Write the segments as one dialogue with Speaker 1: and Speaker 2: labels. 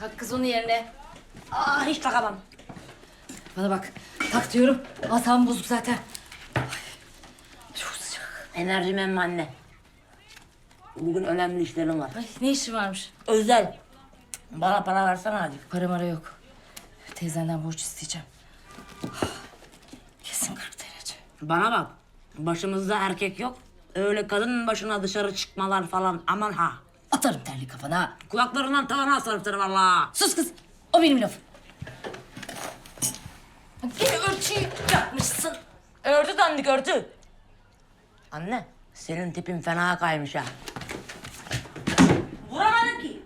Speaker 1: Tak kız onu yerine.
Speaker 2: Aa hiç takamam.
Speaker 1: Bana bak. Tak diyorum. Asam bozuk zaten. Ay, çok sıcak.
Speaker 2: Enerjim emmi anne. Bugün önemli işlerim var.
Speaker 1: Ay ne işi varmış?
Speaker 2: Özel. Bana para versene hadi.
Speaker 1: Para mara yok. Teyzenden borç isteyeceğim. Kesin 40 derece.
Speaker 2: Bana bak. Başımızda erkek yok. Öyle kadın başına dışarı çıkmalar falan aman ha.
Speaker 1: Atarım terli kafana.
Speaker 2: Kulaklarından tavana asarım seni valla.
Speaker 1: Sus kız. O benim lafım. Gene ölçüyü yapmışsın.
Speaker 2: Örtü dandik örtü. Anne senin tipin fena kaymış ha. Vuramadım ki.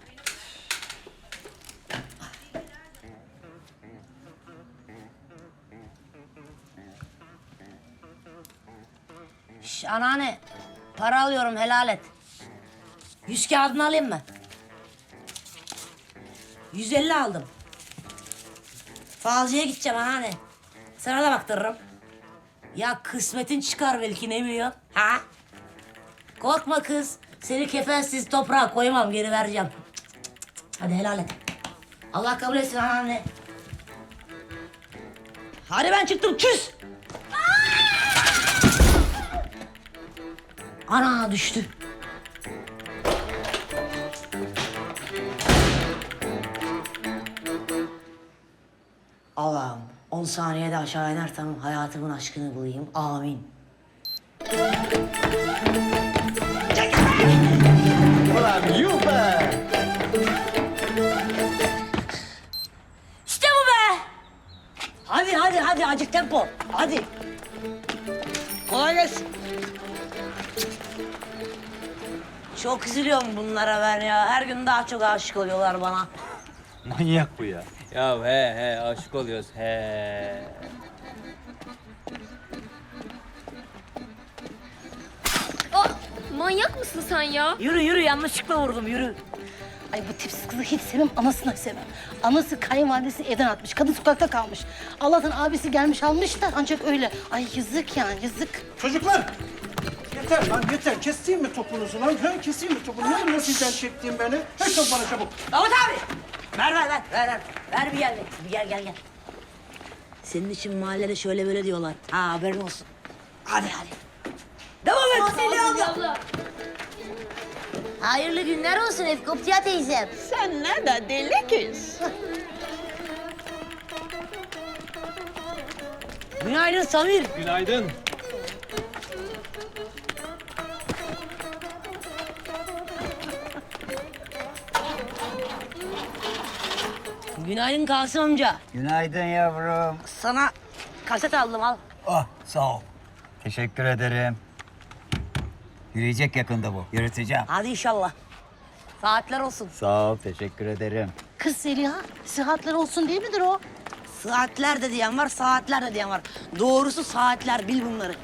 Speaker 2: Şş, anneanne para alıyorum helal et. Yüz kağıdını alayım mı? 150 aldım. Falcıya gideceğim anneanne. Sana da baktırırım. Ya kısmetin çıkar belki ne biliyorsun? Ha? Korkma kız. Seni kefensiz toprağa koymam geri vereceğim. Hadi helal et. Allah kabul etsin anneanne. Hadi ben çıktım küs. Ana düştü. Allah'ım 10 saniyede aşağı inersem hayatımın aşkını bulayım. Amin.
Speaker 3: Ulan yuh be!
Speaker 2: İşte bu be! Hadi hadi hadi acık tempo. Hadi. Kolay gelsin. Çok üzülüyorum bunlara ben ya. Her gün daha çok aşık oluyorlar bana.
Speaker 3: Manyak bu ya.
Speaker 4: Ya he he aşık oluyoruz he.
Speaker 5: Aa, manyak mısın sen ya?
Speaker 2: Yürü yürü yanlışlıkla vurdum yürü.
Speaker 6: Ay bu tipsiz kızı hiç sevmem, anasını da sevmem. Anası kayınvalidesi evden atmış, kadın sokakta kalmış. Allah'tan abisi gelmiş almış da ancak öyle. Ay yazık yani, yazık.
Speaker 7: Çocuklar! Yeter lan yeter. Keseyim mi topunuzu lan? Ha? Keseyim mi topunu? Ne nasıl sen çektiğin beni? Her top bana çabuk.
Speaker 2: Davut abi. Ver ver ver ver ver. Ver bir gel. Bir gel gel gel. Senin için mahallede şöyle böyle diyorlar. Ha haberin olsun. Hadi hadi. Devam et.
Speaker 5: abla.
Speaker 2: Hayırlı günler olsun Efkoptiya teyzem.
Speaker 8: Sen ne de deli kız.
Speaker 2: Günaydın Samir.
Speaker 4: Günaydın.
Speaker 2: Günaydın Kasım amca.
Speaker 3: Günaydın yavrum.
Speaker 2: Sana kaset aldım al.
Speaker 3: Ah sağ ol. Teşekkür ederim. Yürüyecek yakında bu. Yürüteceğim.
Speaker 2: Hadi inşallah. Saatler olsun.
Speaker 3: Sağ ol, teşekkür ederim.
Speaker 6: Kız Zeliha, sıhhatler olsun değil midir o?
Speaker 2: Saatler de diyen var, saatler de diyen var. Doğrusu saatler, bil bunları.